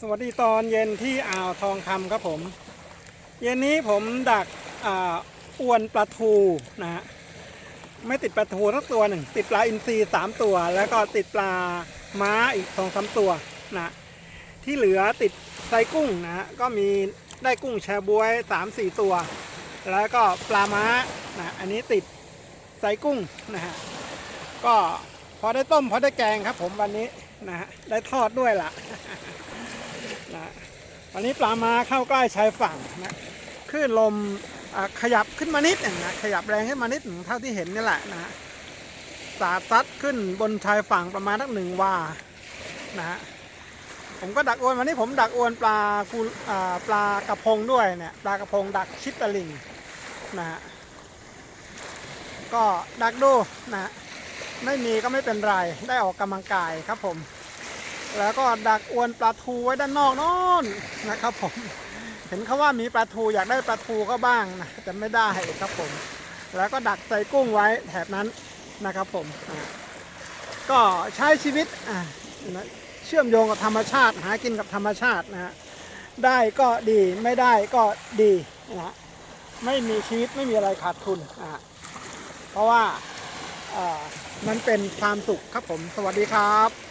สวัสดีตอนเย็นที่อ่าวทองคำครับผม เย็นนี้ผมดักออวนปลาทูนะฮะไม่ติดปลาทูทั้งตัวหนึ่งติดปลาอินทรีสามตัว แล้วก็ติดปลาม้าอีกสองสามตัวนะที่เหลือติดไซกุ้งนะฮะก็มีได้กุ้งแชบวยสามสี่ตัว แล้วก็ปลาม้านะอันนี้ติดไซกุ้งนะฮะก็พอได้ต้มพอได้แกงครับผมวันนี้นะฮะได้ทอดด้วยล่ะนะ วันนี้ปลามาเข้าใกล้ชายฝั่งนะคลื่นลมขยับขึ้นมานิดนึงนะขยับแรงขึ้นมานิดหนึ่งเท่าที่เห็นนี่แหละนะฮะสาดซัดขึ้นบนชายฝั่งประมาณสักหนึ่งวานะฮะผมก็ดักอวนวันนี้ผมดักอวนปลากูปลากระพงด้วยเนี่ยปลากระพงดักชิดตะลิงนะฮะก็ดักดูนะฮะไม่มีก็ไม่เป็นไรได้ออกกำลังกายครับผม แล้วก็ดักอวนปลาทูไว้ด้านนอกโน้นนะครับผมเห็นเขาว่ามีปลาทูอยากได้ปลาทูก็บ้างนะแต่ไม่ได้ครับผม แล้วก็ดักใส่กุ้งไว้แถบนั้นนะครับผมก็ใช้ชีวิตเชื่อมโยงกับธรรมชาติ หากินกับธรรมชาตินะฮะได้ก็ดีไม่ได้ก็ดีนะฮะไม่มีชีวิตไม่มีอะไรขาดทุนอ่าเพราะว่ามันเป็นความสุขครับผม สวัสดีครับ